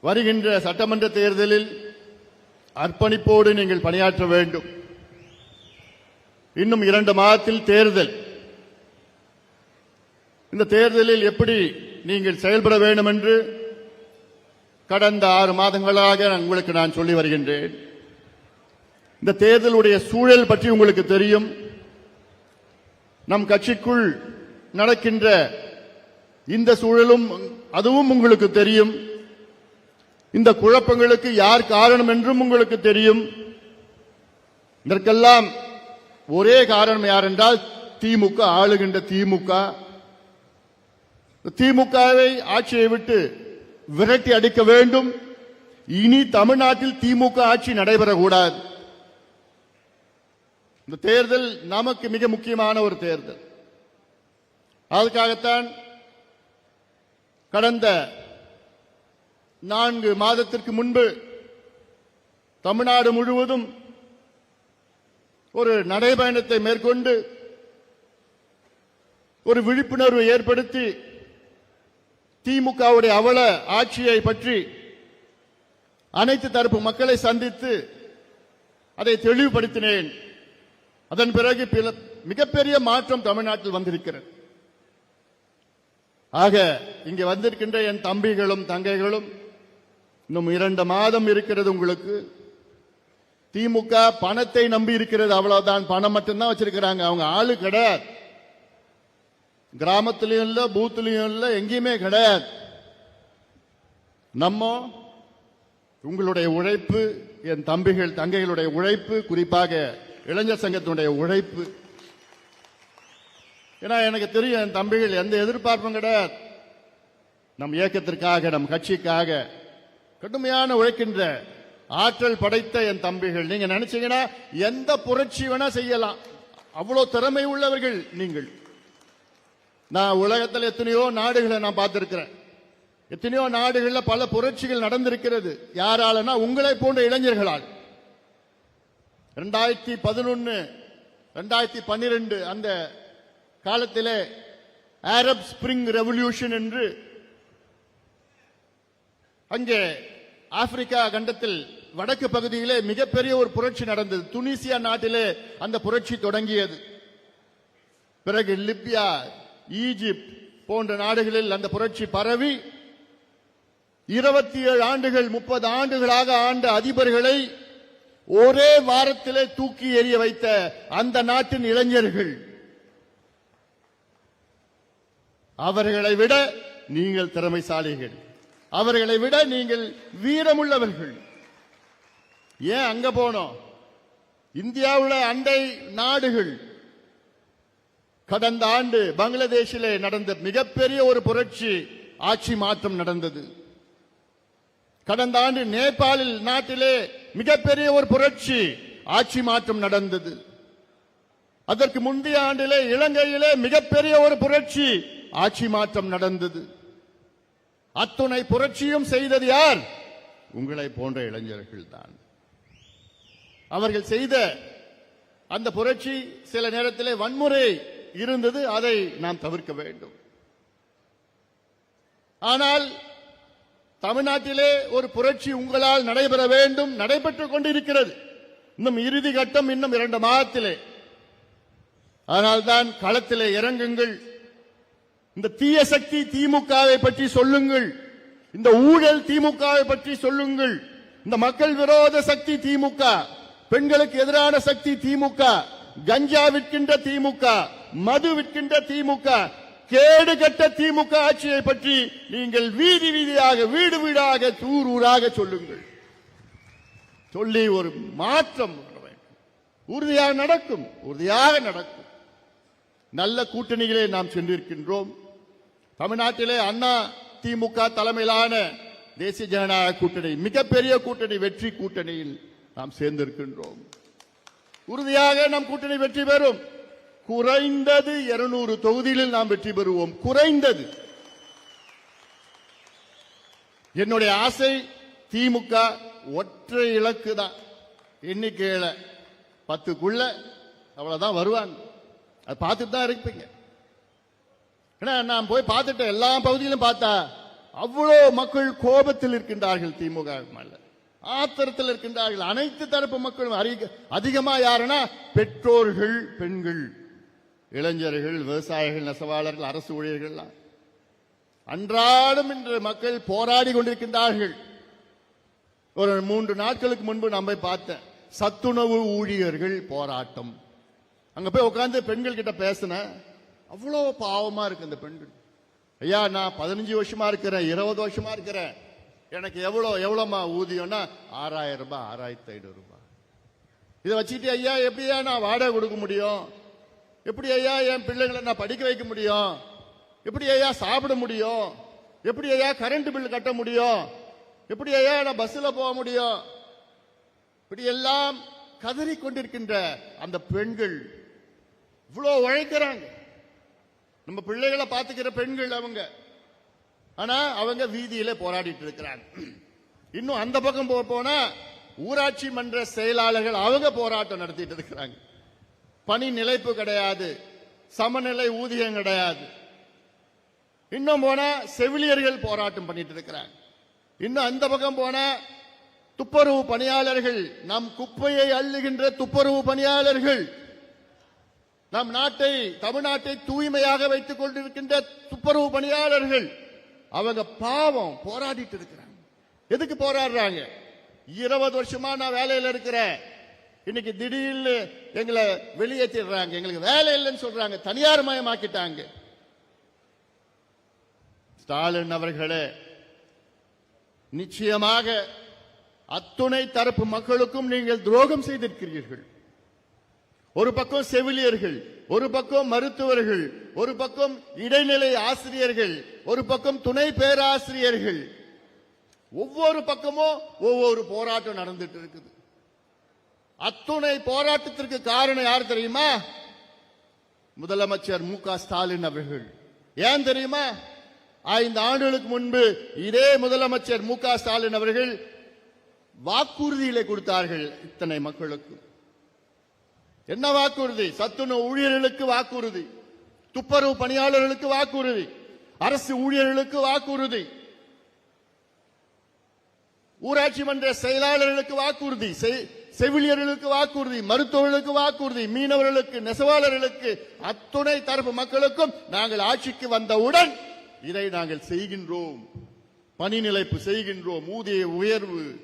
வருகின்ற சட்டமன்ற தேர்தலில் அர்ப்பணிப்போடு நீங்கள் பணியாற்ற வேண்டும். இன்னும் இரண்டு மாதத்தில் தேர்தல். இந்த தேர்தலில் எப்படி நீங்கள் செயல்பட வேண்டும் என்று கடந்த ஆறு மாதங்களாக உங்களுக்கு நான் சொல்லி வருகின்றேன். இந்த தேர்தலுடைய சூழல் பற்றி உங்களுக்கு தெரியும். நம் கட்சிக்குள் நடக்கின்ற இந்த சூழலும் அதுவும் உங்களுக்கு தெரியும். இந்த குழப்பங்களுக்கு யார் காரணம் என்றும் உங்களுக்கு தெரியும். இதற்கெல்லாம் ஒரே காரணம் யார் என்றால் திமுக ஆளுகின்ற திமுக. திமுகவை ஆட்சியை விட்டு விரட்டி அடிக்க வேண்டும். இனி தமிழ்நாட்டில் திமுக ஆட்சி நடைபெறக்கூடாது. இந்த தேர்தல் நமக்கு மிக முக்கியமான ஒரு தேர்தல். அதுக்காகத்தான் கடந்த நான்கு மாதத்திற்கு முன்பு தமிழ்நாடு முழுவதும் ஒரு நடைபயணத்தை மேற்கொண்டு ஒரு விழிப்புணர்வு ஏற்படுத்தி திமுகவுடைய அவல ஆட்சியை பற்றி அனைத்து தரப்பு மக்களை சந்தித்து அதை தெளிவுபடுத்தினேன். அதன் பிறகு மிகப்பெரிய மாற்றம் தமிழ்நாட்டில் வந்திருக்கிறது. ஆக இங்கே வந்திருக்கின்ற என் தம்பிகளும் தங்கைகளும் இன்னும் இரண்டு மாதம் இருக்கிறது உங்களுக்கு. திமுக பணத்தை நம்பி இருக்கிறது அவ்வளவுதான். பணம் மட்டும்தான் வச்சிருக்கிறாங்க. அவங்க ஆளு கிடையாது. கிராமத்திலையும் இல்ல பூத்துலயும் இல்ல எங்கேயுமே கிடையாது. நம்ம உங்களுடைய உழைப்பு என் தம்பிகள் தங்கைகளுடைய உழைப்பு குறிப்பாக இளைஞர் சங்கத்தினுடைய உழைப்பு. ஏன்னா எனக்கு தெரியும் என் தம்பிகள் எந்த எதிர்பார்ப்பும் கிடையாது. நம் இயக்கத்திற்காக நம் கட்சிக்காக கடுமையான உழைக்கின்ற ஆற்றல் படைத்த என் தம்பிகள். நீங்க நினைச்சீங்கன்னா எந்த புரட்சி வேணா செய்யலாம். அவ்வளவு திறமை உள்ளவர்கள் நீங்கள். நான் உலகத்தில் எத்தனையோ நாடுகளை நான் பார்த்திருக்கிறேன். எத்தனையோ நாடுகளில் பல புரட்சிகள் நடந்திருக்கிறது. யாராலனா உங்களை போன்ற இளைஞர்களால். ரெண்டாயிரத்தி பதினொன்று ரெண்டாயிரத்தி பன்னிரெண்டு அந்த காலத்திலே அரப் ஸ்பிரிங் ரெவல்யூஷன் என்று அங்கே ஆப்பிரிக்கா கண்டத்தில் வடக்கு பகுதியிலே மிகப்பெரிய ஒரு புரட்சி நடந்தது. துனிசியா நாட்டிலே அந்த புரட்சி தொடங்கியது. பிறகு லிபியா ஈஜிப்ட் போன்ற நாடுகளில் அந்த புரட்சி பரவி இருபத்தி ஏழு ஆண்டுகள் முப்பது ஆண்டுகளாக ஆண்ட அதிபர்களை ஒரே வாரத்திலே தூக்கி எறிய வைத்த அந்த நாட்டின் இளைஞர்கள். அவர்களை விட நீங்கள் திறமைசாலிகள். அவர்களை விட நீங்கள் வீரமுள்ளவர்கள். ஏன் அங்க போனோம்? இந்தியாவில் அண்டை நாடுகள். கடந்த ஆண்டு பங்களாதேஷிலே நடந்த மிகப்பெரிய ஒரு புரட்சி ஆட்சி மாற்றம் நடந்தது. கடந்த ஆண்டு நேபாளில் நாட்டிலே மிகப்பெரிய ஒரு புரட்சி ஆட்சி மாற்றம் நடந்தது. அதற்கு முந்தைய ஆண்டிலே இலங்கையிலே மிகப்பெரிய ஒரு புரட்சி ஆட்சி மாற்றம் நடந்தது. அத்துணை புரட்சியும் செய்தது யார்? உங்களை போன்ற இளைஞர்கள் தான் அவர்கள் செய்த அந்த புரட்சி சில நேரத்திலே வன்முறை இருந்தது அதை நாம் தவிர்க்க வேண்டும். ஆனால் தமிழ்நாட்டிலே ஒரு புரட்சி உங்களால் நடைபெற வேண்டும் நடைபெற்றுக் கொண்டிருக்கிறது. இன்னும் இறுதி கட்டம் இன்னும் இரண்டு மாதத்திலே. அதனால்தான் களத்திலே இறங்குங்கள் இந்த தீய சக்தி திமுகவை பற்றி சொல்லுங்கள். இந்த ஊழல் திமுகவை பற்றி சொல்லுங்கள். இந்த மக்கள் விரோத சக்தி திமுக பெண்களுக்கு எதிரான சக்தி திமுக கஞ்சா விற்கின்ற திமுக மது விற்கின்ற திமுக கேடு கட்ட திமுக ஆட்சியை பற்றி நீங்கள் வீதி வீதியாக வீடு வீடாக ஊர் ஊராக சொல்லுங்கள். சொல்லி ஒரு மாற்றம் உறுதியாக நடக்கும் உறுதியாக நடக்கும். நல்ல கூட்டணிகளை நாம் சென்றிருக்கின்றோம். தமிழ்நாட்டிலே அண்ணா திமுக தலைமையிலான தேசிய ஜனநாயக கூட்டணி மிகப்பெரிய கூட்டணி வெற்றி கூட்டணியில் நாம் சேர்ந்திருக்கின்றோம். உறுதியாக நம் கூட்டணி வெற்றி பெறும். குறைந்தது 200 தொகுதிகளில் நாம் வெற்றி பெறுவோம். குறைந்தது. என்னுடைய ஆசை திமுக ஒற்றை இலக்கு தான். எண்ணிக்கையில பத்துக்குள்ள அவ்வளவுதான் வருவாங்க. அது பார்த்துட்டு தான் இருப்பீங்க. ஏன்னா நான் போய் பார்த்துட்டேன் எல்லா பகுதியிலும் பார்த்தா அவ்வளோ மக்கள் கோபத்தில் இருக்கின்றார்கள் திமுக மேல. ஆத்திரத்தில் இருக்கின்றார்கள். அனைத்து தரப்பு மக்களும் அதிக- அதிகமா யாருன்னா பெற்றோர்கள் பெண்கள் இளைஞர்கள் விவசாயிகள் நெசவாளர்கள் அரசு ஊழியர்கள்லாம். அன்றாடம் இன்று மக்கள் போராடி கொண்டிருக்கின்றார்கள். ஒரு மூன்று நாட்களுக்கு முன்பு நான் போய் பார்த்தேன். சத்துணவு ஊழியர்கள் போராட்டம். அங்க போய் உட்கார்ந்து பெண்கள் கிட்ட பேசினேன். அவ்வளோ பாவமாக இருக்கு அந்த பெண்கள். ஐயா நான் பதினஞ்சு வருஷமா இருக்கிறேன் இருபது வருஷமா இருக்கிறேன். எனக்கு எவ்வளோ எவ்வளோமா ஊதியம்னா? ஆறாயிரம் ரூபாய் ஆறாயிரத்தி ஐநூறு ரூபாய். இதை வச்சுட்டு ஐயா எப்படியா நான் வாடகை கொடுக்க முடியும்? எப்படி ஐயா என் பிள்ளைங்களை நான் படிக்க வைக்க முடியும்? எப்படி ஐயா சாப்பிட முடியும்? எப்படி ஐயா கரண்ட் பில் கட்ட முடியும்? எப்படி ஐயா நான் பஸ்ஸில் போக முடியும்? இப்படி எல்லாம் கதறி கொண்டிருக்கின்ற அந்த பெண்கள் இவ்வளோ உழைக்கிறாங்க. நம்ம பிள்ளைகளை பார்த்துக்கிற பெண்கள் அவங்க. ஆனா அவங்க வீதியில போராடிட்டு இருக்கிறாங்க. இன்னும் அந்த பக்கம் போனா ஊராட்சி மன்ற செயலாளர்கள் அவங்க போராட்டம் நடத்திட்டு இருக்கிறாங்க. பணி நிலைப்பு கிடையாது. சமநிலை ஊதியம் கிடையாது. இன்னும் போனா செவிலியர்கள் போராட்டம் பண்ணிட்டு இருக்கிறாங்க. இன்னும் அந்த பக்கம் போனா துப்புரவு பணியாளர்கள் நம் குப்பையை அள்ளுகின்ற துப்புரவு பணியாளர்கள் நம் நாட்டை தமிழ்நாட்டை தூய்மையாக வைத்துக் கொண்டிருக்கின்ற துப்புரவு பணியாளர்கள் அவங்க பாவம் போராடிட்டு இருக்கிறாங்க. எதுக்கு போராடுறாங்க? இருபது வருஷமா நான் வேலையில இருக்கிறேன். இன்னைக்கு திடீர்னு எங்களை வெளியேற்றிடுறாங்க. எங்களுக்கு வேலை இல்லைன்னு சொல்றாங்க. தனியார் மயமாக்கிட்டாங்க. ஸ்டாலின் அவர்களே நிச்சயமாக அத்துணை தரப்பு மக்களுக்கும் நீங்கள் துரோகம் செய்திருக்கிறீர்கள். ஒரு பக்கம் செவிலியர்கள் ஒரு பக்கம் மருத்துவர்கள் ஒரு பக்கம் இடைநிலை ஆசிரியர்கள் ஒரு பக்கம் துணை பேராசிரியர்கள். ஒவ்வொரு பக்கமும் ஒவ்வொரு போராட்டம் நடந்துட்டு இருக்குது. அத்துணை போராட்டத்திற்கு காரணம் யார் தெரியுமா? முதலமைச்சர் மு க ஸ்டாலின் அவர்கள். ஏன் தெரியுமா? ஐந்து ஆண்டுகளுக்கு முன்பு இதே முதலமைச்சர் மு க ஸ்டாலின் அவர்கள் வாக்குறுதிகளை கொடுத்தார்கள் இத்தனை மக்களுக்கு. என்ன வாக்குறுதி? சத்துணவு ஊழியர்களுக்கு வாக்குறுதி. துப்புரவு பணியாளர்களுக்கு வாக்குறுதி. அரசு ஊழியர்களுக்கு வாக்குறுதி. ஊராட்சி மன்ற செயலாளர்களுக்கு வாக்குறுதி. செ- செவிலியர்களுக்கு வாக்குறுதி மருத்துவர்களுக்கு வாக்குறுதி மீனவர்களுக்கு நெசவாளர்களுக்கு அத்துணை தரப்பு மக்களுக்கும் நாங்கள் ஆட்சிக்கு வந்தவுடன் இதை நாங்கள் செய்கின்றோம். பணி நிலைப்பு செய்கின்றோம். ஊதிய உயர்வு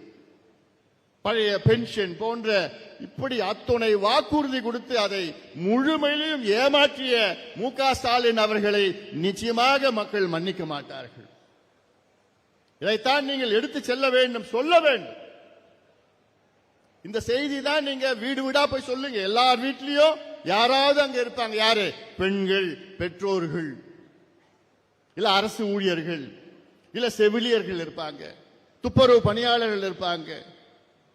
பழைய பென்ஷன் போன்ற இப்படி அத்துணை வாக்குறுதி கொடுத்து அதை முழுமையிலும் ஏமாற்றிய மு க ஸ்டாலின் அவர்களை நிச்சயமாக மக்கள் மன்னிக்க மாட்டார்கள். இதைத்தான் நீங்கள் எடுத்து செல்ல வேண்டும் சொல்ல வேண்டும். இந்த செய்தி தான் நீங்க வீடு வீடா போய் சொல்லுங்க. எல்லார் வீட்லயும் யாராவது அங்க இருப்பாங்க. யாரு? பெண்கள் பெற்றோர்கள். இல்ல அரசு ஊழியர்கள். இல்ல செவிலியர்கள் இருப்பாங்க. துப்புரவு பணியாளர்கள் இருப்பாங்க.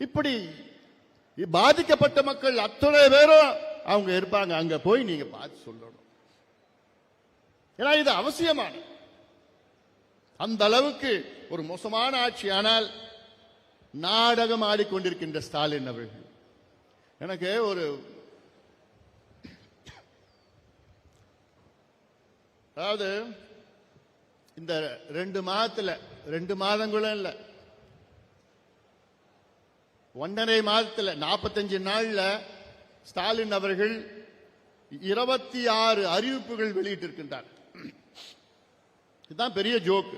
இப்படி பாதிக்கப்பட்ட மக்கள் அத்தனை பேரும் அவங்க இருப்பாங்க. அங்க போய் நீங்க பார்த்து சொல்லணும். ஏன்னா இது அவசியமான அந்த அளவுக்கு ஒரு மோசமான ஆட்சி. ஆனால் நாடகம் ஆடிக்கொண்டிருக்கின்ற ஸ்டாலின் அவர்கள். எனக்கு ஒரு அதாவது இந்த ரெண்டு மாதத்துல ரெண்டு மாதங்களும் இல்லை. ஒன்றரை மாதத்தில் நாற்பத்தஞ்சு நாளில் ஸ்டாலின் அவர்கள் இருபத்தி ஆறு அறிவிப்புகள் வெளியிட்டிருக்கின்றார். இதுதான் பெரிய ஜோக்கு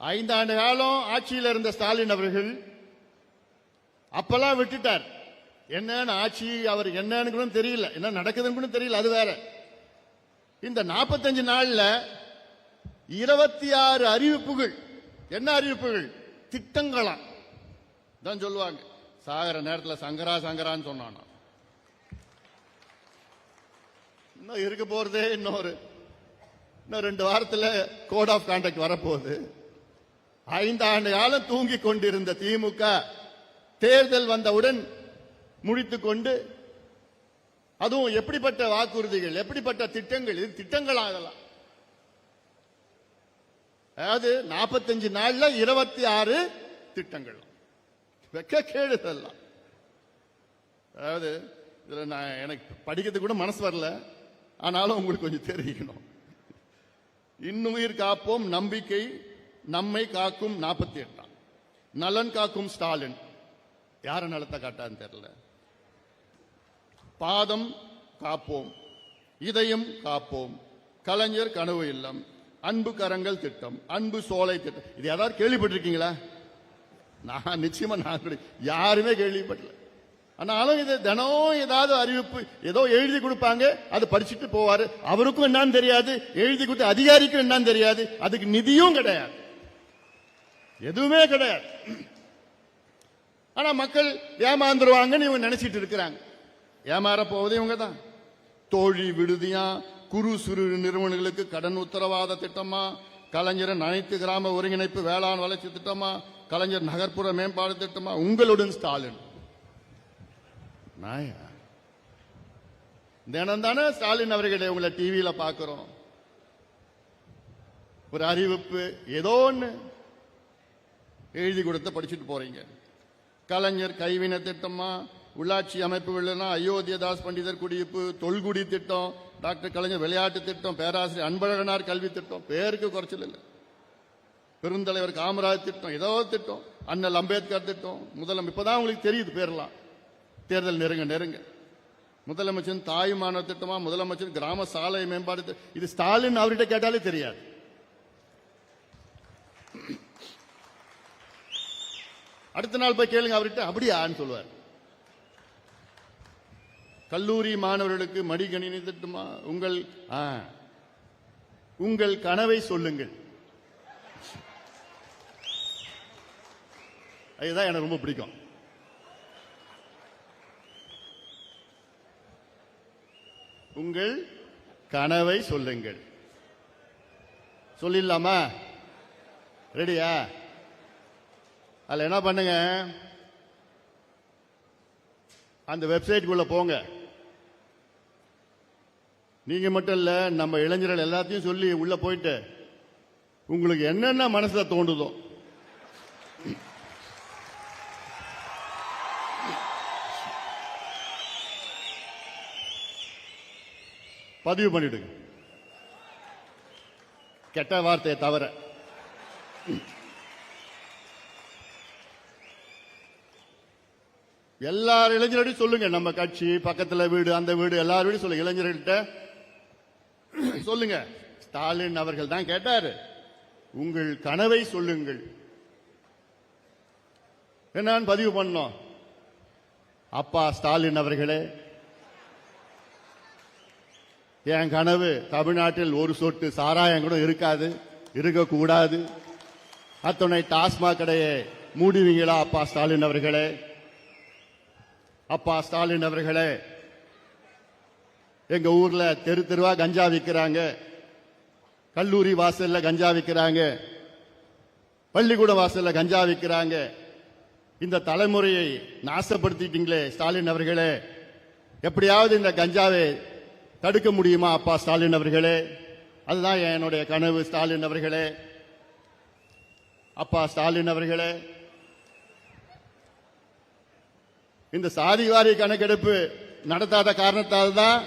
ஐந்தாண்டு காலம் ஆட்சியில் இருந்த ஸ்டாலின் அவர்கள் அப்பெல்லாம் விட்டுட்டார். என்னன்னு ஆட்சி அவர் என்னன்னு கூட தெரியல. என்ன நடக்குதுன்னு கூட தெரியல அது வேற. இந்த நாற்பத்தஞ்சு நாளில் இருபத்தி ஆறு அறிவிப்புகள். என்ன அறிவிப்புகள்? திட்டங்களாம். தான் சொல்லுவாங்க. சாகர நேரத்தில் சங்கரா சங்கரான்னு சொன்னானா. இன்னும் இருக்க போறதே இன்னொரு. இன்னும் ரெண்டு வாரத்தில் கோட் ஆஃப் கான்டாக்ட் வரப்போகுது. ஐந்தாண்டு காலம் தூங்கி கொண்டிருந்த திமுக தேர்தல் வந்தவுடன் முடித்து கொண்டு அதுவும் எப்படிப்பட்ட வாக்குறுதிகள் எப்படிப்பட்ட திட்டங்கள் இது திட்டங்கள் ஆகலாம் அதாவது 45 நாள்ல இருபத்தி ஆறு திட்டங்கள். வெக்க கேடு இதெல்லாம். அதாவது இதில் நான் எனக்கு படிக்கிறதுக்கு கூட மனசு வரல. ஆனாலும் உங்களுக்கு கொஞ்சம் தெரிவிக்கணும். இன்னுயிர் காப்போம் நம்பிக்கை நம்மை காக்கும் நாற்பத்தி எட்டாம் நலன் காக்கும் ஸ்டாலின். யார நலத்தை காட்டான்னு தெரியல. பாதம் காப்போம் இதயம் காப்போம். கலைஞர் கனவு இல்லம் அன்பு கரங்கள் திட்டம் அன்பு சோலை திட்டம். இது யாராவது கேள்விப்பட்டிருக்கீங்களா? நான் நிச்சயமா நான் யாருமே கேள்விப்படல. ஆனாலும் இது தினம் ஏதாவது அறிவிப்பு ஏதோ எழுதி கொடுப்பாங்க அதை படிச்சுட்டு போவாரு. அவருக்கும் என்னன்னு தெரியாது எழுதி கொடுத்த அதிகாரிக்கும் என்னன்னு தெரியாது. அதுக்கு நிதியும் கிடையாது. எதுவுமே கிடையாது. ஆனா மக்கள் ஏமாந்துருவாங்கன்னு இவங்க நினைச்சிட்டு இருக்கிறாங்க. ஏமாற போவது இவங்க தான். தோழி விடுதியா குறு சிறு நிறுவனங்களுக்கு கடன் உத்தரவாத திட்டமா கலைஞரன் அனைத்து கிராம ஒருங்கிணைப்பு வேளாண் வளர்ச்சி திட்டமா கலைஞர் நகர்ப்புற மேம்பாடு திட்டமா? உங்களுடன் ஸ்டாலின். நாயா? தினம் தானே ஸ்டாலின் அவர்களை உங்களை டிவியில பாக்குறோம் ஒரு அறிவிப்பு ஏதோ ஒன்று எழுதி கொடுத்து படிச்சுட்டு போறீங்க. கலைஞர் கைவினை திட்டமா? உள்ளாட்சி அமைப்புகள்னா அயோத்தியதாஸ் பண்டிதர் குடியிருப்பு தொல்குடி திட்டம் டாக்டர் கலைஞர் விளையாட்டு திட்டம் பேராசிரியர் அன்பழகனார் கல்வி திட்டம். பேருக்கு குறைச்சல் இல்லை. பெருந்தலைவர் காமராஜ் திட்டம் ஏதோ திட்டம். அண்ணல் அம்பேத்கர் திட்டம் முதலம் இப்பதான் உங்களுக்கு தெரியுது பேரலாம் தேர்தல் நெருங்க நெருங்க. முதலமைச்சர் தாயுமான திட்டமா முதலமைச்சர் கிராம சாலை மேம்பாடு இது ஸ்டாலின் அவர்கிட்ட கேட்டாலே தெரியாது. அடுத்த நாள் போய் கேளுங்க அவர்கிட்ட அப்படியான்னு சொல்லுவார். கல்லூரி மாணவர்களுக்கு மடிகணினி திட்டமா உங்கள் ஆ, உங்கள் கனவை சொல்லுங்கள். அதுதான் எனக்கு ரொம்ப பிடிக்கும். உங்கள் கனவை சொல்லுங்கள். சொல்லிடலாமா? ரெடியா? அதில் என்ன பண்ணுங்க? அந்த வெப்சைட்டுக்குள்ள போங்க. நீங்க மட்டும் இல்ல நம்ம இளைஞர்கள் எல்லாத்தையும் சொல்லி உள்ள போயிட்டு உங்களுக்கு என்னென்ன மனசுல தோண்டுதோ பதிவு பண்ணிடுங்க. கெட்ட வார்த்தையை தவிர எல்லார் இளைஞர்களையும் சொல்லுங்க. நம்ம கட்சி பக்கத்துல வீடு அந்த வீடு எல்லார் வீடும் சொல்லுங்க. இளைஞர்கள்ட்ட சொல்லுங்க. ஸ்டாலின் அவர்கள் தான் கேட்டாரு. உங்கள் கனவை சொல்லுங்கள். என்னன்னு பதிவு பண்ணோம் அப்பா ஸ்டாலின் அவர்களே என் கனவு தமிழ்நாட்டில் ஒரு சொட்டு சாராயம் கூட இருக்காது இருக்கக்கூடாது. அத்துணை டாஸ்மாக் கடையை மூடுவீங்களா அப்பா ஸ்டாலின் அவர்களே? அப்பா ஸ்டாலின் அவர்களே எங்க ஊர்ல தெரு தெருவா கஞ்சா விற்கிறாங்க கல்லூரி வாசல்ல கஞ்சா விற்கிறாங்க பள்ளிக்கூட வாசல்ல கஞ்சா விற்கிறாங்க இந்த தலைமுறையை நாசப்படுத்திட்டீங்களே ஸ்டாலின் அவர்களே. எப்படியாவது இந்த கஞ்சாவை தடுக்க முடியுமா அப்பா ஸ்டாலின் அவர்களே? அதுதான் என்னுடைய கனவு ஸ்டாலின் அவர்களே. அப்பா ஸ்டாலின் அவர்களே இந்த சாதிவாரி கணக்கெடுப்பு நடத்தாத காரணத்தால் தான்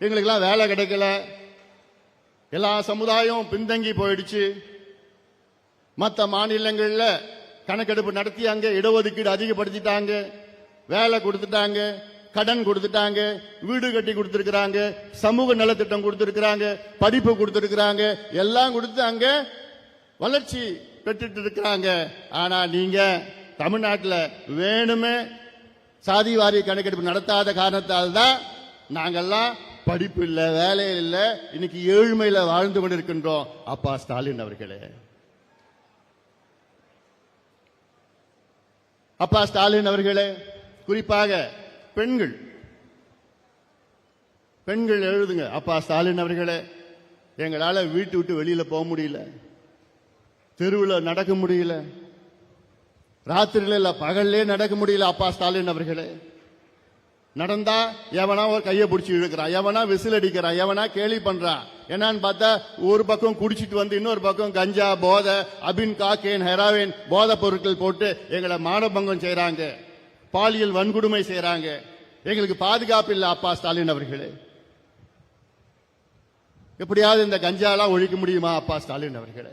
எங்களுக்கெல்லாம் வேலை கிடைக்கல. எல்லா சமுதாயம் பின்தங்கி போயிடுச்சு. மற்ற மாநிலங்களில் கணக்கெடுப்பு நடத்தி அங்கே இடஒதுக்கீடு அதிகப்படுத்திட்டாங்க வேலை கொடுத்துட்டாங்க. கடன் கொடுத்துட்டாங்க வீடு கட்டி கொடுத்திருக்கிறாங்க சமூக நலத்திட்டம் கொடுத்திருக்கிறாங்க படிப்பு கொடுத்திருக்கிறாங்க எல்லாம் கொடுத்து அங்க வளர்ச்சி பெற்றுட்டு இருக்கிறாங்க. ஆனா நீங்க தமிழ்நாட்டில் வேணுமே சாதி வாரிய கணக்கெடுப்பு நடத்தாத காரணத்தால் தான் நாங்கெல்லாம் படிப்பு இல்லை வேலை இல்லை இன்னைக்கு ஏழ்மையில வாழ்ந்து கொண்டிருக்கின்றோம். அப்பா ஸ்டாலின் அவர்களே. அப்பா ஸ்டாலின் அவர்களே குறிப்பாக பெண்கள். பெண்கள் எழுதுங்க. அப்பா ஸ்டாலின் அவர்களே எங்களால் வீட்டு விட்டு வெளியில் போக முடியல. தெருவில் நடக்க முடியல. ராத்திரில இல்லை பகல்லே நடக்க முடியல அப்பா ஸ்டாலின் அவர்களே. நடந்தா எவனா ஒரு கையை பிடிச்சி இழுக்கிறான் எவனா விசில் அடிக்கிறான் எவனா கேலி பண்றான் என்னன்னு பார்த்தா ஒரு பக்கம் குடிச்சிட்டு வந்து இன்னொரு பக்கம் கஞ்சா போதை அபின் காக்கேன் ஹெராவின் போதை பொருட்கள் போட்டு எங்களை மானபங்கம் செய்யறாங்க பாலியல் வன்கொடுமை செய்யறாங்க எங்களுக்கு பாதுகாப்பு இல்லை அப்பா ஸ்டாலின் அவர்களே. எப்படியாவது இந்த கஞ்சாலாம் ஒழிக்க முடியுமா அப்பா ஸ்டாலின் அவர்களே?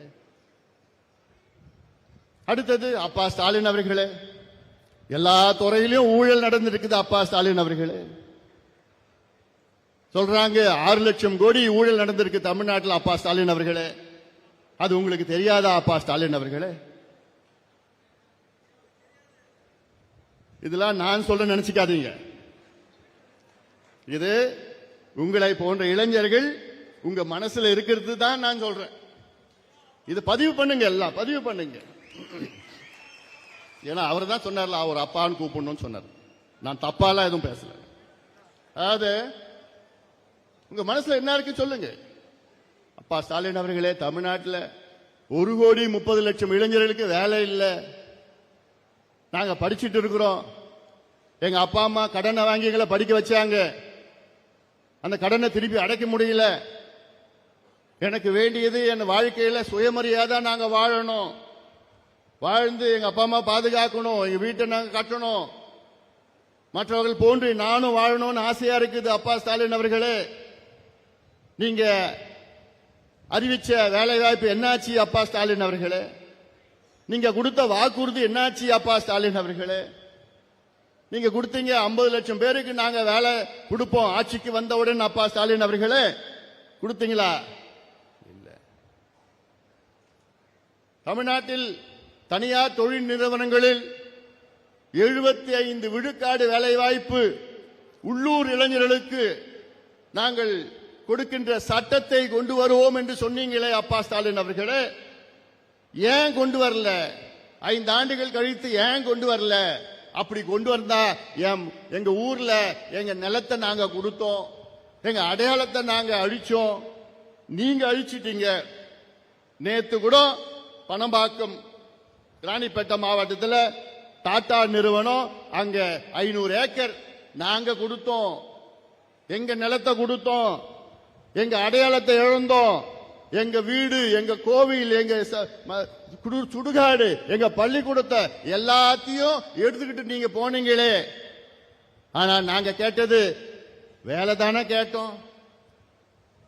அடுத்தது அப்பா ஸ்டாலின் அவர்களே எல்லா துறையிலும் ஊழல் நடந்திருக்குது அப்பா ஸ்டாலின் அவர்களே. சொல்றாங்க ஆறு லட்சம் கோடி ஊழல் நடந்திருக்கு தமிழ்நாட்டில் அப்பா ஸ்டாலின் அவர்களே. அது உங்களுக்கு தெரியாதா அப்பா ஸ்டாலின் அவர்களே? இதெல்லாம் நான் சொல்ல நினைச்சுக்காதீங்க. இது உங்களை போன்ற இளைஞர்கள் உங்க மனசுல இருக்கிறது தான் நான் சொல்றேன். இது பதிவு பண்ணுங்க எல்லாம் பதிவு பண்ணுங்க. ஏன்னா அவர் தான் சொன்னார்ல அவர் அப்பான்னு கூப்பிடணும்னு சொன்னார். நான் தப்பாலாம் எதுவும் பேசல. அதாவது உங்க மனசுல என்ன இருக்கு சொல்லுங்க. அப்பா ஸ்டாலின் அவர்களே தமிழ்நாட்டில் ஒரு கோடி முப்பது லட்சம் இளைஞர்களுக்கு வேலை இல்லை. நாங்க படிச்சுட்டு இருக்கிறோம். எங்க அப்பா அம்மா கடனை வாங்கி எங்களை படிக்க வச்சாங்க. அந்த கடனை திருப்பி அடைக்க முடியல. எனக்கு வேண்டியது என் வாழ்க்கையில சுயமரியாதை நாங்க வாழணும். வாழ்ந்து எங்க அப்பா அம்மா பாதுகாக்கணும். எங்க வீட்டை நாங்க கட்டணும். மற்றவர்கள் போன்று நானும் வாழணும்னு ஆசையா இருக்குது அப்பா ஸ்டாலின் அவர்களே. நீங்க அறிவிச்ச வேலை வாய்ப்பு என்னாச்சு அப்பா ஸ்டாலின் அவர்களே? நீங்க கொடுத்த வாக்குறுதி என்னாச்சு அப்பா ஸ்டாலின் அவர்களே? நீங்க கொடுத்தீங்க 50 லட்சம் பேருக்கு நாங்க வேலை கொடுப்போம். ஆட்சிக்கு வந்தவுடன் அப்பா ஸ்டாலின் அவர்களே கொடுத்தீங்களா? இல்ல. தமிழ்நாட்டில் தனியார் தொழில் நிறுவனங்களில் எழுபத்தி ஐந்து விழுக்காடு வேலைவாய்ப்பு உள்ளூர் இளைஞர்களுக்கு நாங்கள் கொடுக்கின்ற சட்டத்தை கொண்டு வருவோம் என்று சொன்னீங்களே அப்பா ஸ்டாலின் அவர்களே. ஏன் கொண்டு வரல? ஐந்து ஆண்டுகள் கழித்து ஏன் கொண்டு வரல? அப்படி கொண்டு வந்தா எம் எங்க ஊர்ல எங்க நிலத்தை நாங்க கொடுத்தோம். எங்க அடையாளத்தை நாங்க அழிச்சோம். நீங்க அழிச்சிட்டீங்க. நேத்து கூட பணம்பாக்கம் ராணிப்பேட்டை மாவட்டத்தில் டாடா நிறுவனம் அங்க ஐநூறு ஏக்கர் நாங்க கொடுத்தோம். எங்க நிலத்தை கொடுத்தோம். எங்க அடையாளத்தை இழந்தோம். எங்க வீடு எங்க கோவில் எங்க ச- குடு- சுடுகாடு எங்க பள்ளிக்கூடத்தை எல்லாத்தையும் எடுத்துக்கிட்டு நீங்க போனீங்களே. ஆனா நாங்க கேட்டது வேலை தானே கேட்டோம்.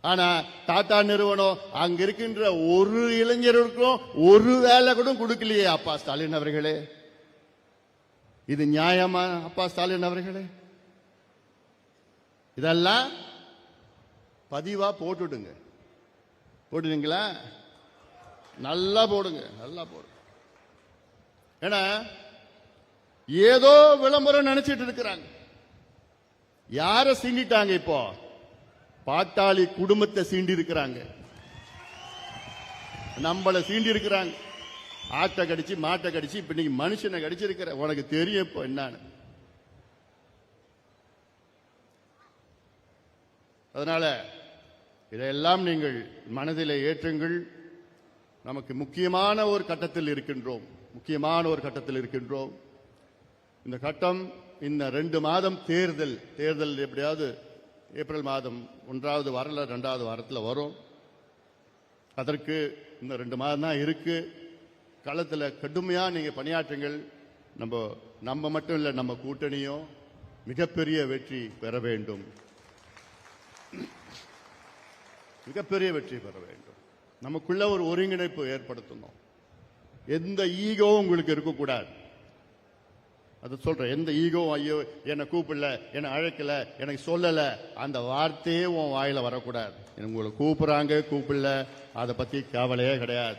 ஆனா டாடா நிறுவனம் அங்க இருக்கின்ற ஒரு இளைஞருக்கும் ஒரு வேலை கூட கொடுக்கலையே அப்பா ஸ்டாலின் அவர்களே. இது நியாயமா அப்பா ஸ்டாலின் அவர்களே? இதெல்லாம் பதிவா போட்டுடுங்க. போடுவீங்களா? நல்லா போடுங்க நல்லா போடுங்க ஏன்னா ஏதோ விளம்பரம் நினைச்சிட்டு இருக்கிறாங்க. யார சீண்டிட்டாங்க இப்போ? பாட்டாளி குடும்பத்தை சீண்டி இருக்கிறாங்க. நம்மள சீண்டி இருக்கிறாங்க. ஆட்டை கடிச்சு மாட்டை கடிச்சு இப்ப நீங்க மனுஷனை கடிச்சிருக்கிற. உனக்கு தெரியும் இப்போ என்னன்னு. அதனால இதையெல்லாம் நீங்கள் மனதிலே ஏற்றுங்கள். நமக்கு முக்கியமான ஒரு கட்டத்தில் இருக்கின்றோம். முக்கியமான ஒரு கட்டத்தில் இருக்கின்றோம். இந்த கட்டம் இந்த ரெண்டு மாதம் தேர்தல் தேர்தல் எப்படியாவது ஏப்ரல் மாதம் ஒன்றாவது வரல ரெண்டாவது வாரத்தில் வரும். அதற்கு இந்த ரெண்டு மாதம் தான் இருக்கு. களத்தில் கடுமையாக நீங்கள் பணியாற்றுங்கள். நம்ம நம்ம மட்டும் இல்லை நம்ம கூட்டணியும் மிகப்பெரிய வெற்றி பெற வேண்டும். மிகப்பெரிய வெற்றி பெற வேண்டும். நமக்குள்ள ஒரு ஒருங்கிணைப்பு ஏற்படுத்தணும். எந்த ஈகோவும் உங்களுக்கு இருக்கக்கூடாது. அதை சொல்றேன் எந்த ஈகோவும் ஐயோ என்னை கூப்பிடல என்னை அழைக்கல எனக்கு சொல்லல அந்த வார்த்தையே உன் வாயில வரக்கூடாது. உங்களை கூப்பிடுறாங்க கூப்பிடல அதை பத்தி கவலையே கிடையாது.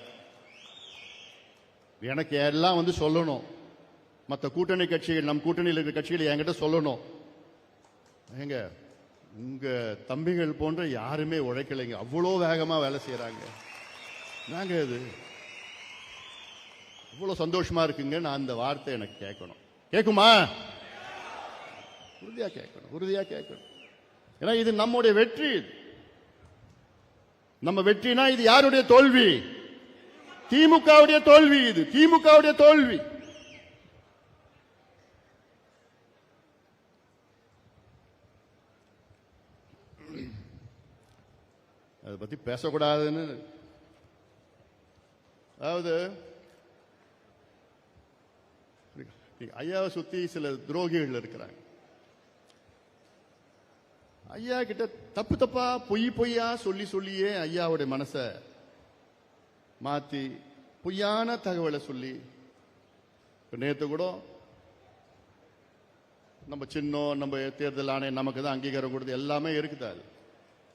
எனக்கு எல்லாம் வந்து சொல்லணும். மற்ற கூட்டணி கட்சிகள் நம் கூட்டணியில் இருக்கிற கட்சிகள் என்கிட்ட சொல்லணும். ஏங்க உங்க தம்பிகள் போன்ற யாருமே உழைக்கலைங்க. அவ்வளோ வேகமாக வேலை செய்கிறாங்க நாங்க இது? அவ்வளோ சந்தோஷமா இருக்குங்க. நான் அந்த வார்த்தை எனக்கு கேட்கணும். கேட்குமா? உறுதியாக கேட்கணும். உறுதியாக கேட்கணும். ஏன்னா இது நம்முடைய வெற்றி. நம்ம வெற்றினா இது யாருடைய தோல்வி? திமுகவுடைய தோல்வி இது. திமுகவுடைய தோல்வி. அதை பத்தி பேசக்கூடாதுன்னு. அதாவது ஐயாவை சுத்தி சில துரோகிகள் இருக்கிறாங்க. ஐயா கிட்ட தப்பு தப்பா பொய் பொய்யா சொல்லி சொல்லியே ஐயாவுடைய மனசை மாத்தி பொய்யான தகவலை சொல்லி நேற்று நேத்து கூட நம்ம சின்னம் நம்ம தேர்தல் ஆணையம் நமக்கு தான் அங்கீகாரம் கொடுத்து எல்லாமே இருக்குது அது?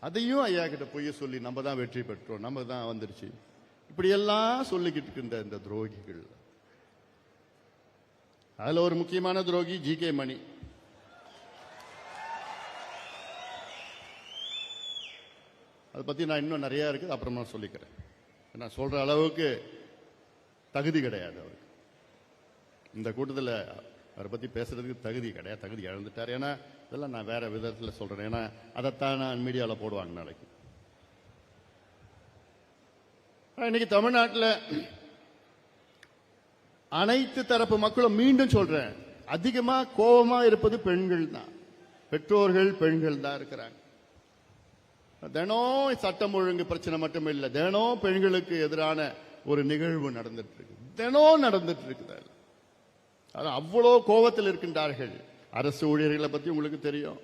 அதையும் ஐயா கிட்ட பொய்ய சொல்லி நம்ம தான் வெற்றி பெற்றோம் நம்ம தான் வந்துருச்சு. இப்படியெல்லாம் சொல்லிக்கிட்டு இருக்கின்ற இந்த துரோகிகள். அதுல ஒரு முக்கியமான துரோகி ஜி கே மணி. அதை பத்தி நான் இன்னும் நிறைய இருக்குது அப்புறமா சொல்லிக்கிறேன். நான் சொல்ற அளவுக்கு தகுதி கிடையாது அவருக்கு. இந்த கூட்டத்தில் அவரை பற்றி பேசுறதுக்கு தகுதி கிடையாது. தகுதி இழந்துட்டார். ஏன்னா இதெல்லாம் நான் வேறு விதத்தில் சொல்கிறேன் ஏன்னா அதைத்தான் நான் மீடியாவில் போடுவாங்க நாளைக்கு. இன்னைக்கு தமிழ்நாட்டில் அனைத்து தரப்பு மக்களும் மீண்டும் சொல்கிறேன் அதிகமாக கோபமாக இருப்பது பெண்கள் தான். பெற்றோர்கள் பெண்கள் தான் இருக்கிறாங்க. தினம் சட்டம் ஒழுங்கு பிரச்சனை மட்டும் இல்லை தினம் பெண்களுக்கு எதிரான ஒரு நிகழ்வு நடந்துட்டு இருக்கு. தினம் நடந்துட்டு இருக்குது அது அவ்வளோ கோபத்தில் இருக்கின்றார்கள். அரசு ஊழியர்களை பற்றி உங்களுக்கு தெரியும்.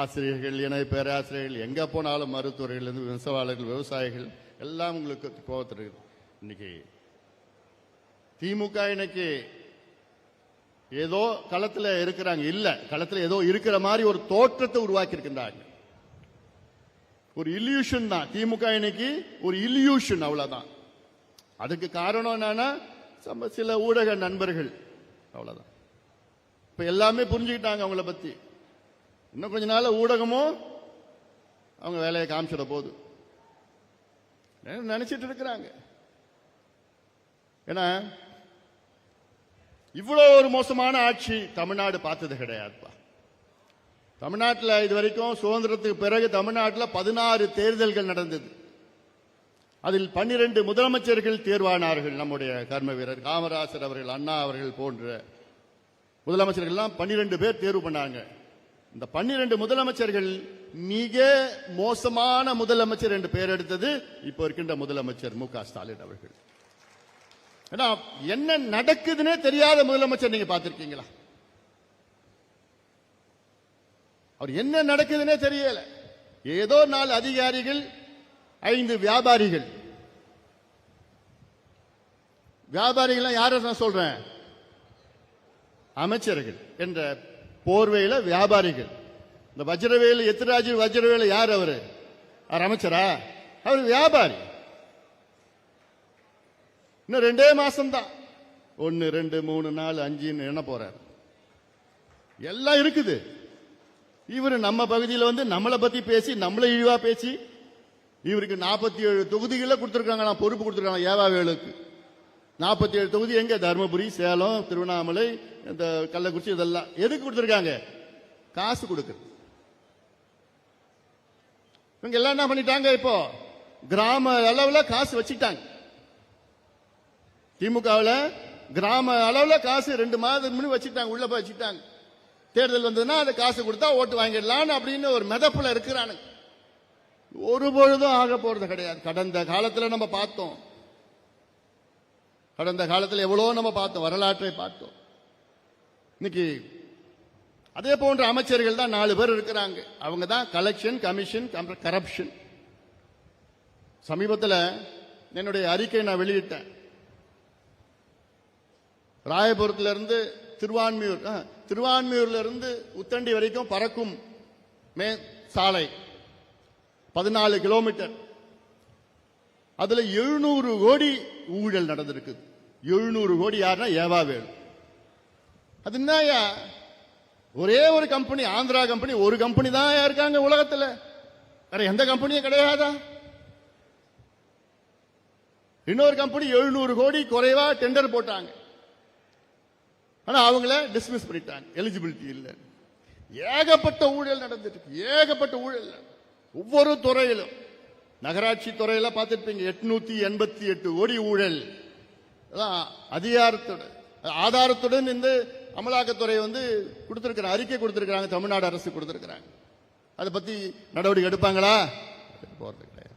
ஆசிரியர்கள் இணை பேராசிரியர்கள் எங்கே போனாலும் மருத்துவர்கள்லேருந்து விவசாயிகள் விவசாயிகள் எல்லாம் உங்களுக்கு கோபத்தில் இருக்குது. இன்னைக்கு திமுக இன்னைக்கு ஏதோ களத்துல இருக்கிறாங்க. இல்லை களத்துல ஏதோ இருக்கிற மாதிரி ஒரு தோற்றத்தை உருவாக்கி இருக்கின்றாங்க ஒரு இல்யூஷன் தான். திமுக இன்னைக்கு ஒரு இல்யூஷன் அவ்வளோதான் அதுக்கு காரணம் என்னன்னா நம்ம சில ஊடக நண்பர்கள் அவ்வளவுதான். இப்ப எல்லாமே புரிஞ்சுக்கிட்டாங்க அவங்கள பத்தி. இன்னும் கொஞ்ச நாள் ஊடகமும் அவங்க வேலையை காமிச்சிட போகுது. நினைச்சிட்டு இருக்கிறாங்க? ஏன்னா இவ்வளோ ஒரு மோசமான ஆட்சி தமிழ்நாடு பார்த்தது கிடையாதுப்பா. தமிழ்நாட்டில் இது வரைக்கும் சுதந்திரத்துக்கு பிறகு தமிழ்நாட்டில் பதினாறு தேர்தல்கள் நடந்தது. அதில் பன்னிரண்டு முதலமைச்சர்கள் தேர்வானார்கள் நம்முடைய கர்ம வீரர் காமராசர் அவர்கள் அண்ணா அவர்கள் போன்ற முதலமைச்சர்கள்லாம் பன்னிரண்டு பேர் தேர்வு பண்ணாங்க. இந்த பன்னிரண்டு முதலமைச்சர்கள் மிக மோசமான முதலமைச்சர் என்று பெயர் எடுத்தது இப்போ இருக்கின்ற முதலமைச்சர் மு க ஸ்டாலின் அவர்கள். ஏன்னா என்ன நடக்குதுன்னே தெரியாத முதலமைச்சர் நீங்க பார்த்திருக்கீங்களா? அவர் என்ன நடக்குதுன்னே தெரியல. ஏதோ நாலு அதிகாரிகள் ஐந்து வியாபாரிகள். வியாபாரிகள் யார நான் சொல்றேன்? அமைச்சர்கள் என்ற போர்வையில வியாபாரிகள். இந்த வஜ்ரவேலு எத்திராஜ் வஜ்ரவேலு யார் அவரு? அவர் அமைச்சரா? அவர் வியாபாரி. இன்னும் ரெண்டே மாசம் தான் ஒன்னு ரெண்டு மூணு நாலு அஞ்சுன்னு எண்ண போறார்? எல்லாம் இருக்குது. இவர் நம்ம பகுதியில் வந்து நம்மளை பத்தி பேசி நம்மளை இழிவா பேசி இவருக்கு நாற்பத்தி ஏழு தொகுதிகளை கொடுத்துருக்காங்க நான் பொறுப்பு கொடுத்துருக்காங்க ஏவாவேலுக்கு. நாற்பத்தி ஏழு தொகுதி எங்க? தருமபுரி சேலம் திருவண்ணாமலை இந்த கள்ளக்குறிச்சி இதெல்லாம். எதுக்கு கொடுத்துருக்காங்க? காசு கொடுக்குறது. இவங்க எல்லாம் என்ன பண்ணிட்டாங்க இப்போ? கிராம அளவில் காசு வச்சுட்டாங்க திமுகவில் கிராம அளவில் காசு ரெண்டு மாதம் வச்சுட்டாங்க உள்ள போய் வச்சுட்டாங்க தேர்தல் வந்ததுன்னா அந்த காசு கொடுத்தா ஓட்டு வாங்கிடலான்னு அப்படின்னு ஒரு மிதப்புல இருக்கிறானுங்க. ஒரு பொழுதும் ஆக போறது கிடையாது. கடந்த காலத்தில் நம்ம பார்த்தோம். கடந்த காலத்தில் எவ்வளோ நம்ம பார்த்தோம். வரலாற்றை பார்த்தோம். இன்னைக்கு அதே போன்ற அமைச்சர்கள் தான் நாலு பேர் இருக்கிறாங்க. அவங்க தான் கலெக்ஷன் கமிஷன் கரப்ஷன் சமீபத்தில் என்னுடைய அறிக்கை நான் வெளியிட்டேன். ராயபுரத்திலிருந்து திருவான்மையூர் திருவான்மியூர் ஆ, இருந்து உத்தண்டி வரைக்கும் பறக்கும் மே சாலை. பதினாலு கிலோமீட்டர். அதுல எழுநூறு கோடி ஊழல் நடந்திருக்கு. எழுநூறு கோடி யாருன்னா ஏவா வேணும் அது என்னயா ஒரே ஒரு கம்பெனி ஆந்திரா கம்பெனி ஒரு கம்பெனி தான் இருக்காங்க உலகத்துல. வேற எந்த கம்பெனியும் கிடையாதா? இன்னொரு கம்பெனி எழுநூறு கோடி குறைவா டெண்டர் போட்டாங்க. ஆனா அவங்கள டிஸ்மிஸ் பண்ணிட்டாங்க. எலிஜிபிலிட்டி இல்லை. ஏகப்பட்ட ஊழல் நடந்துட்டு ஏகப்பட்ட ஊழல் ஒவ்வொரு துறையிலும் நகராட்சி துறையில பார்த்துருப்பீங்க எட்நூத்தி எண்பத்தி எட்டு கோடி ஊழல். அதிகாரத்துடன் ஆதாரத்துடன் இந்த அமலாக்கத்துறை வந்து கொடுத்துருக்கிற அறிக்கை கொடுத்திருக்கிறாங்க தமிழ்நாடு அரசு கொடுத்திருக்கிறாங்க. அதை பத்தி நடவடிக்கை எடுப்பாங்களா? போறது கிடையாது.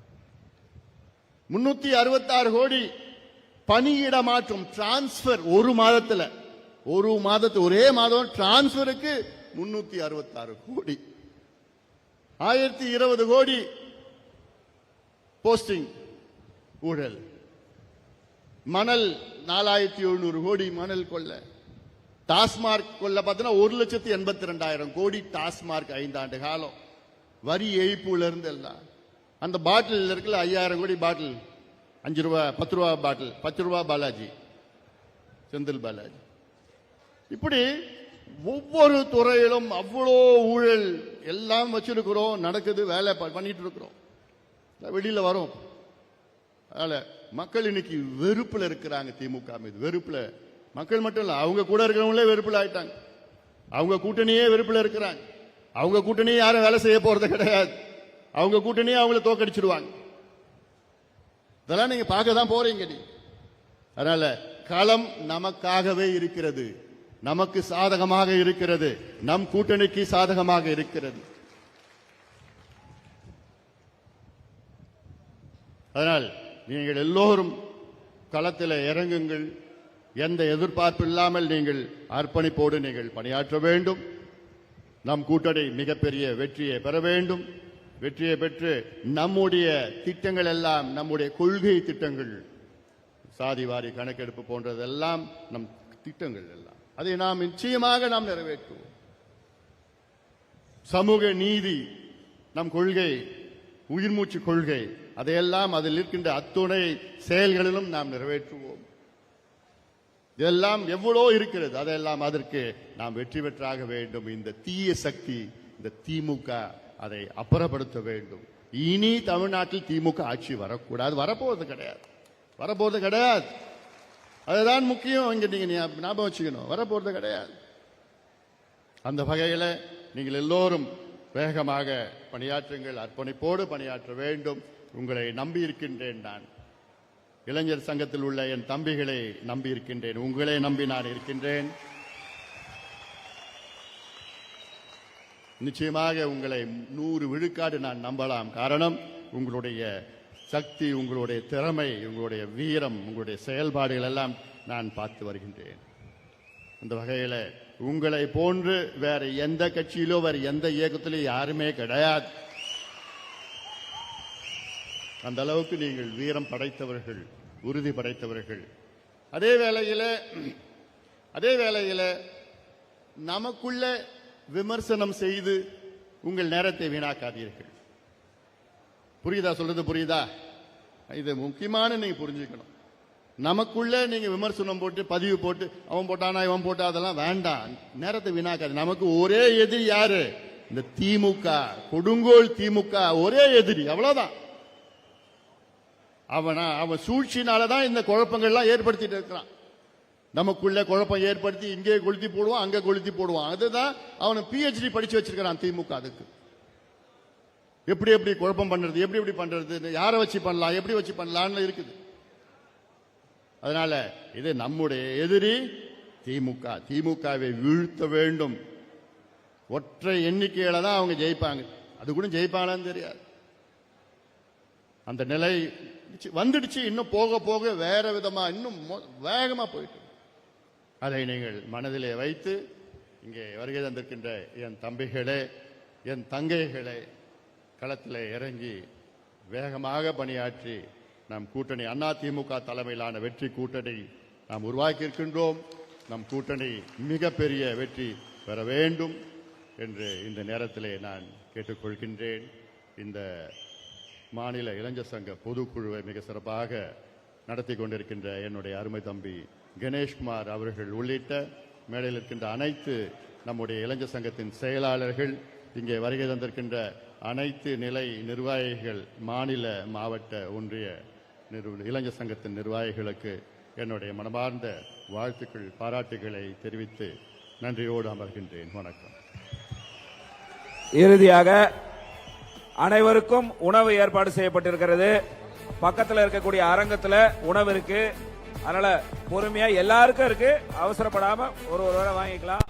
முன்னூத்தி அறுபத்தாறு கோடி பணியிட மாற்றம் டிரான்ஸ்பர் ஒரு மாதத்துல. ஒரு மாதத்து ஒரே மாதம் டிரான்ஸ்பருக்கு முன்னூத்தி அறுபத்தாறு கோடி. ஆயிரத்தி இருபது கோடி போஸ்டிங் ஊழல். மணல் நாலாயிரத்தி எழுநூறு கோடி மணல் கொள்ள. டாஸ்மார்க் கொள்ள பார்த்தீங்கன்னா ஒரு லட்சத்தி எண்பத்தி ரெண்டாயிரம் கோடி டாஸ்மார்க் ஐந்தாண்டு காலம். வரி ஏய்ப்புல இருந்து எல்லாம். அந்த பாட்டில் இருக்குல்ல ஐயாயிரம் கோடி பாட்டில். அஞ்சு ரூபா பத்து ரூபா பாட்டில். பத்து ரூபா பாலாஜி. செந்தில் பாலாஜி. இப்படி ஒவ்வொரு துறையிலும் அவ்வளோ ஊழல் எல்லாம் வச்சிருக்கிறோம் நடக்குது வேலை பண்ணிட்டு இருக்கிறோம் வெளியில் வரும். அதனால் மக்கள் இன்னைக்கு வெறுப்பில் இருக்கிறாங்க திமுக மீது வெறுப்பில். மக்கள் மட்டும் இல்லை அவங்க கூட இருக்கிறவங்களே வெறுப்பில் ஆயிட்டாங்க. அவங்க கூட்டணியே வெறுப்பில் இருக்கிறாங்க. அவங்க கூட்டணியே யாரும் வேலை செய்ய போறது கிடையாது. அவங்க கூட்டணியே அவங்கள தோக்கடிச்சிடுவாங்க இதெல்லாம் நீங்க பார்க்க தான் போறீங்க நீ. அதனால களம் நமக்காகவே இருக்கிறது. நமக்கு சாதகமாக இருக்கிறது. நம் கூட்டணிக்கு சாதகமாக இருக்கிறது. அதனால் நீங்கள் எல்லோரும் களத்தில் இறங்குங்கள். எந்த எதிர்பார்ப்பு இல்லாமல் நீங்கள் அர்ப்பணிப்போடு நீங்கள் பணியாற்ற வேண்டும். நம் கூட்டணி மிகப்பெரிய வெற்றியை பெற வேண்டும். வெற்றியை பெற்று நம்முடைய திட்டங்கள் எல்லாம் நம்முடைய கொள்கை திட்டங்கள் சாதிவாரி கணக்கெடுப்பு போன்றதெல்லாம் நம் திட்டங்கள் எல்லாம் அதை நாம் நிச்சயமாக நாம் நிறைவேற்றுவோம். சமூக நீதி நம் கொள்கை உயிர்மூச்சு கொள்கை அதையெல்லாம் அதில் இருக்கின்ற அத்துணை செயல்களிலும் நாம் நிறைவேற்றுவோம். இதெல்லாம் எவ்வளோ இருக்கிறது அதெல்லாம் அதற்கு நாம் வெற்றி பெற்றாக வேண்டும். இந்த தீய சக்தி இந்த திமுக அதை அப்புறப்படுத்த வேண்டும். இனி தமிழ்நாட்டில் திமுக ஆட்சி வரக்கூடாது. வரப்போவது கிடையாது. வரப்போவது கிடையாது. அதுதான் முக்கியம். இங்கே நீங்கள் ஞாபகம் வச்சுக்கணும். வரப்போகிறது கிடையாது. அந்த வகையில் நீங்கள் எல்லோரும் வேகமாக பணியாற்றுங்கள். அர்ப்பணிப்போடு பணியாற்ற வேண்டும். உங்களை நம்பி இருக்கின்றேன் நான். இளைஞர் சங்கத்தில் உள்ள என் தம்பிகளை நம்பி இருக்கின்றேன் உங்களை நம்பி நான் இருக்கின்றேன். நிச்சயமாக உங்களை நூறு விழுக்காடு நான் நம்பலாம். காரணம் உங்களுடைய சக்தி உங்களுடைய திறமை உங்களுடைய வீரம் உங்களுடைய செயல்பாடுகள் எல்லாம் நான் பார்த்து வருகின்றேன். அந்த வகையில் உங்களை போன்று வேற எந்த கட்சியிலோ வேற எந்த இயக்கத்திலோ யாருமே கிடையாது. அந்த அளவுக்கு நீங்கள் வீரம் படைத்தவர்கள் உறுதி படைத்தவர்கள். அதே வேளையில் அதே வேளையில் நமக்குள்ள விமர்சனம் செய்து உங்கள் நேரத்தை வீணாக்காதீர்கள். புரியுதா? சொல்றது புரியுதா? இது முக்கியமான நீங்க புரிஞ்சுக்கணும். நமக்குள்ள நீங்க விமர்சனம் போட்டு பதிவு போட்டு அவன் போட்டானா இவன் போட்டா அதெல்லாம் வேண்டாம். நேரத்தை வீணாக்காது நமக்கு ஒரே எதிரி யாரு? இந்த திமுக கொடுங்கோல் திமுக ஒரே எதிரி அவ்வளவுதான். அவனா அவன் சூழ்ச்சினாலதான் இந்த குழப்பங்கள்லாம் ஏற்படுத்திட்டு இருக்கிறான். நமக்குள்ள குழப்பம் ஏற்படுத்தி இங்கே கொளுத்தி போடுவான் அங்க கொளுத்தி போடுவான். அதுதான் அவனை பிஹெச்டி படிச்சு வச்சிருக்கிறான் திமுக அதுக்கு. எப்படி எப்படி குழப்பம் பண்றது எப்படி எப்படி பண்றது யாரை வச்சு பண்ணலாம் எப்படி வச்சு பண்ணலாம்னு இருக்குது. அதனால இது நம்முடைய எதிரி திமுக. திமுகவை வீழ்த்த வேண்டும். ஒற்றை எண்ணிக்கையில தான் அவங்க ஜெயிப்பாங்க. அது கூட ஜெயிப்பாங்களான்னு தெரியாது. அந்த நிலை வந்துடுச்சு இன்னும் போக போக வேற விதமா இன்னும் வேகமா போயிட்டு அதை நீங்கள் மனதிலே வைத்து இங்கே வருகை தந்திருக்கின்ற என் தம்பிகளே என் தங்கைகளே களத்தில் இறங்கி வேகமாக பணியாற்றி நம் கூட்டணி அண்ணா திமுக தலைமையிலான வெற்றி கூட்டணி நாம் உருவாக்கியிருக்கின்றோம். நம் கூட்டணி மிகப்பெரிய வெற்றி பெற வேண்டும் என்று இந்த நேரத்திலே நான் கேட்டுக்கொள்கின்றேன். இந்த மாநில இளைஞர் சங்க பொதுக்குழுவை மிக சிறப்பாக நடத்தி கொண்டிருக்கின்ற என்னுடைய அருமை தம்பி கணேஷ்குமார் அவர்கள் உள்ளிட்ட மேடையில் இருக்கின்ற அனைத்து நம்முடைய இளைஞர் சங்கத்தின் செயலாளர்கள் இங்கே வருகை தந்திருக்கின்ற அனைத்து நிலை நிர்வாகிகள் மாநில மாவட்ட ஒன்றிய நிறு- இளைஞர் சங்கத்தின் நிர்வாகிகளுக்கு என்னுடைய மனமார்ந்த வாழ்த்துக்கள் பாராட்டுகளை தெரிவித்து நன்றியோடு அமர்கின்றேன். வணக்கம். இறுதியாக அனைவருக்கும் உணவு ஏற்பாடு செய்யப்பட்டிருக்கிறது. பக்கத்தில் இருக்கக்கூடிய அரங்கத்தில் உணவு இருக்கு. அதனால பொறுமையா எல்லாருக்கும் இருக்கு. அவசரப்படாம ஒரு ஒரு வாங்கிக்கலாம்.